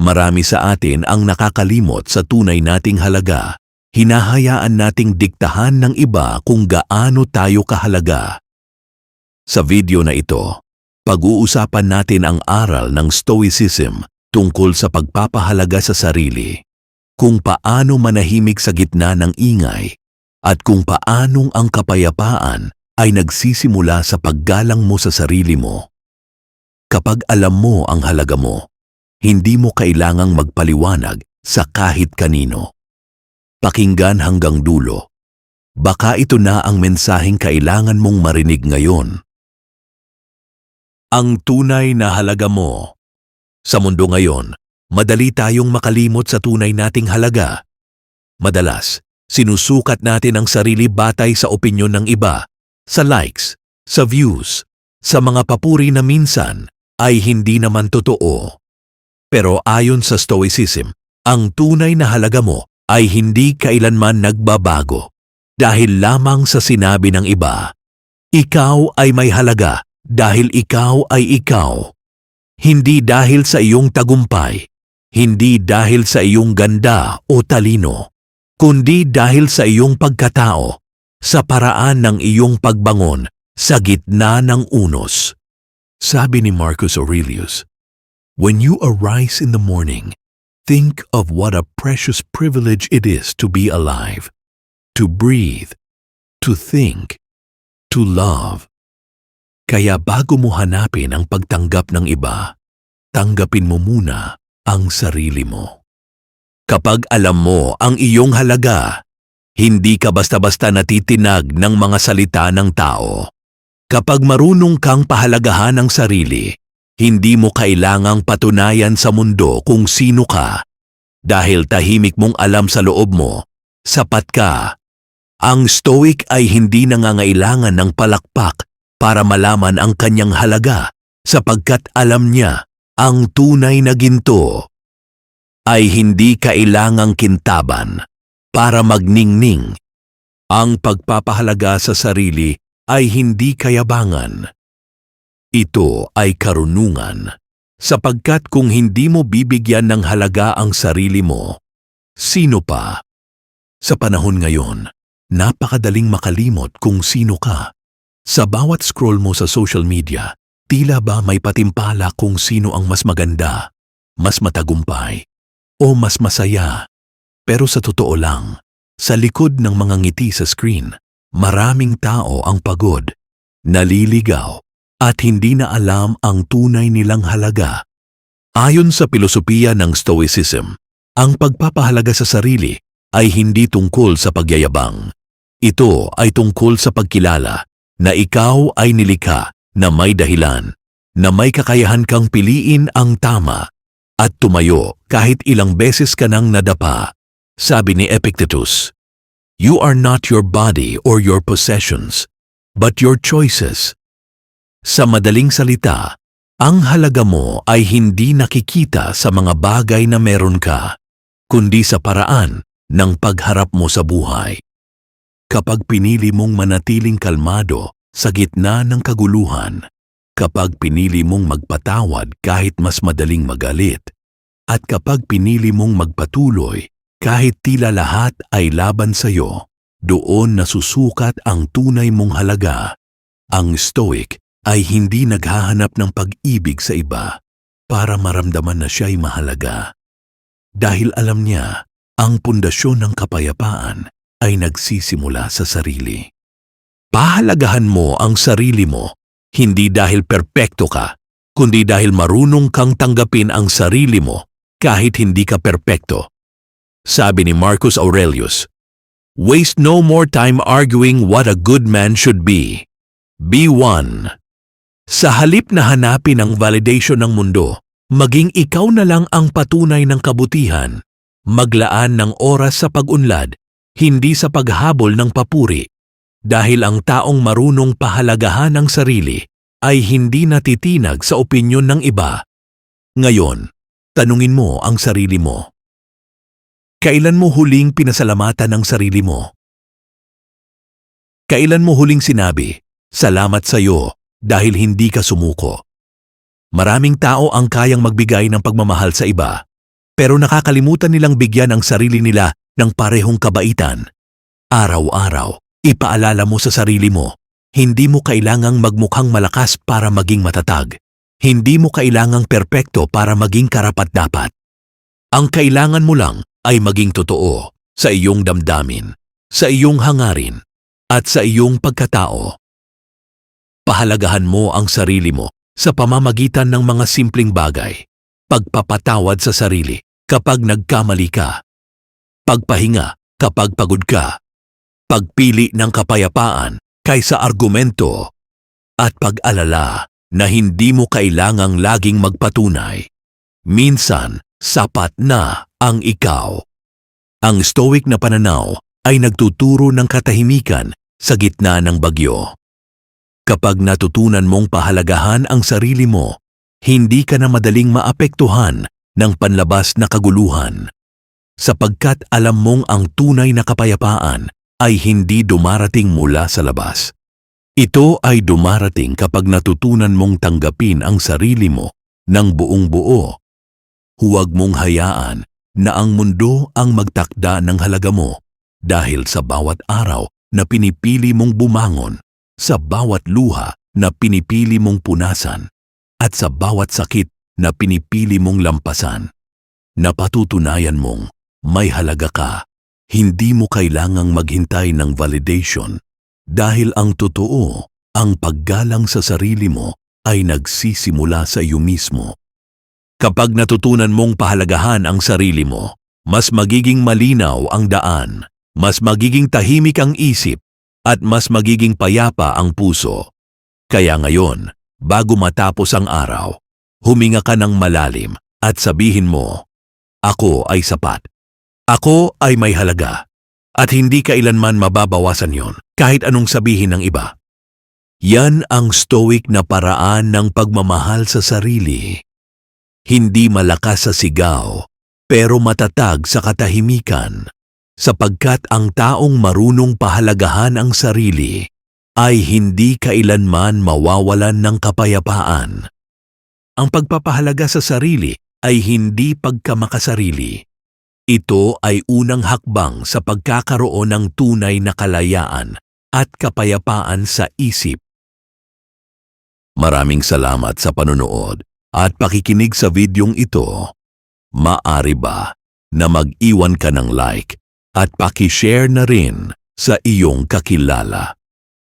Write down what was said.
Marami sa atin ang nakakalimot sa tunay nating halaga. Hinahayaan nating diktahan ng iba kung gaano tayo kahalaga. Sa video na ito, pag-uusapan natin ang aral ng Stoicism tungkol sa pagpapahalaga sa sarili, kung paano manahimik sa gitna ng ingay, at kung paanong ang kapayapaan ay nagsisimula sa paggalang mo sa sarili mo. Kapag alam mo ang halaga mo, hindi mo kailangang magpaliwanag sa kahit kanino. Pakinggan hanggang dulo. Baka ito na ang mensaheng kailangan mong marinig ngayon. Ang tunay na halaga mo. Sa mundo ngayon, madali tayong makalimot sa tunay nating halaga. Madalas, sinusukat natin ang sarili batay sa opinyon ng iba, sa likes, sa views, sa mga papuri na minsan ay hindi naman totoo. Pero ayon sa Stoicism, ang tunay na halaga mo ay hindi kailanman nagbabago dahil lamang sa sinabi ng iba. Ikaw ay may halaga dahil ikaw ay ikaw. Hindi dahil sa iyong tagumpay, hindi dahil sa iyong ganda o talino, kundi dahil sa iyong pagkatao, sa paraan ng iyong pagbangon sa gitna ng unos. Sabi ni Marcus Aurelius, When you arise in the morning, think of what a precious privilege it is to be alive, to breathe, to think, to love. Kaya bago mo hanapin ang pagtanggap ng iba, tanggapin mo muna ang sarili mo. Kapag alam mo ang iyong halaga, hindi ka basta-basta natitinag ng mga salita ng tao. Kapag marunong kang pahalagahan ang sarili, hindi mo kailangang patunayan sa mundo kung sino ka. Dahil tahimik mong alam sa loob mo, sapat ka. Ang stoic ay hindi nangangailangan ng palakpak para malaman ang kanyang halaga sapagkat alam niya ang tunay na ginto ay hindi kailangang kintaban para magningning. Ang pagpapahalaga sa sarili ay hindi kayabangan. Ito ay karunungan, sapagkat kung hindi mo bibigyan ng halaga ang sarili mo, sino pa? Sa panahon ngayon, napakadaling makalimot kung sino ka. Sa bawat scroll mo sa social media, tila ba may patimpala kung sino ang mas maganda, mas matagumpay, o mas masaya. Pero sa totoo lang, sa likod ng mga ngiti sa screen, maraming tao ang pagod, naliligaw, at hindi na alam ang tunay nilang halaga. Ayon sa pilosopiya ng Stoicism, ang pagpapahalaga sa sarili ay hindi tungkol sa pagyayabang. Ito ay tungkol sa pagkilala na ikaw ay nilikha na may dahilan, na may kakayahan kang piliin ang tama at tumayo kahit ilang beses ka nang nadapa. Sabi ni Epictetus, You are not your body or your possessions, but your choices. Sa madaling salita, ang halaga mo ay hindi nakikita sa mga bagay na meron ka, kundi sa paraan ng pagharap mo sa buhay. Kapag pinili mong manatiling kalmado sa gitna ng kaguluhan, kapag pinili mong magpatawad kahit mas madaling magalit, at kapag pinili mong magpatuloy kahit tila lahat ay laban sa iyo, doon nasusukat ang tunay mong halaga. Ang stoic ay hindi naghahanap ng pag-ibig sa iba para maramdaman na siya'y mahalaga. Dahil alam niya, ang pundasyon ng kapayapaan ay nagsisimula sa sarili. Pahalagahan mo ang sarili mo, hindi dahil perpekto ka, kundi dahil marunong kang tanggapin ang sarili mo kahit hindi ka perpekto. Sabi ni Marcus Aurelius, Waste no more time arguing what a good man should be. Be one. Sa halip na hanapin ang validation ng mundo, maging ikaw na lang ang patunay ng kabutihan. Maglaan ng oras sa pag-unlad, hindi sa paghabol ng papuri. Dahil ang taong marunong pahalagahan ang sarili ay hindi natitinag sa opinyon ng iba. Ngayon, tanungin mo ang sarili mo. Kailan mo huling pinasalamatan ang sarili mo? Kailan mo huling sinabi, salamat sa iyo dahil hindi ka sumuko? Maraming tao ang kayang magbigay ng pagmamahal sa iba, pero nakakalimutan nilang bigyan ang sarili nila ng parehong kabaitan. Araw-araw, ipaalala mo sa sarili mo, hindi mo kailangang magmukhang malakas para maging matatag. Hindi mo kailangang perpekto para maging karapat-dapat. Ang kailangan mo lang ay maging totoo sa iyong damdamin, sa iyong hangarin, at sa iyong pagkatao. Pahalagahan mo ang sarili mo sa pamamagitan ng mga simpleng bagay. Pagpapatawad sa sarili kapag nagkamali ka. Pagpahinga kapag pagod ka. Pagpili ng kapayapaan kaysa argumento. At pag-alala na hindi mo kailangang laging magpatunay. Minsan, sapat na ang ikaw. Ang stoic na pananaw ay nagtuturo ng katahimikan sa gitna ng bagyo. Kapag natutunan mong pahalagahan ang sarili mo, hindi ka na madaling maapektuhan ng panlabas na kaguluhan. Sapagkat alam mong ang tunay na kapayapaan ay hindi dumarating mula sa labas. Ito ay dumarating kapag natutunan mong tanggapin ang sarili mo ng buong buo. Huwag mong hayaan na ang mundo ang magtakda ng halaga mo dahil sa bawat araw na pinipili mong bumangon, sa bawat luha na pinipili mong punasan, at sa bawat sakit na pinipili mong lampasan. Napatutunayan mong may halaga ka. Hindi mo kailangang maghintay ng validation dahil ang totoo, ang paggalang sa sarili mo ay nagsisimula sa iyo mismo. Kapag natutunan mong pahalagahan ang sarili mo, mas magiging malinaw ang daan, mas magiging tahimik ang isip, at mas magiging payapa ang puso. Kaya ngayon, bago matapos ang araw, huminga ka ng malalim at sabihin mo, Ako ay sapat. Ako ay may halaga. At hindi kailanman mababawasan yon kahit anong sabihin ng iba. Yan ang stoic na paraan ng pagmamahal sa sarili. Hindi malakas sa sigaw, pero matatag sa katahimikan, sapagkat ang taong marunong pahalagahan ang sarili ay hindi kailanman mawawalan ng kapayapaan. Ang pagpapahalaga sa sarili ay hindi pagkamakasarili. Ito ay unang hakbang sa pagkakaroon ng tunay na kalayaan at kapayapaan sa isip. Maraming salamat sa panonood at pakikinig sa videong ito. Maari ba na mag-iwan ka ng like at pakishare na rin sa iyong kakilala?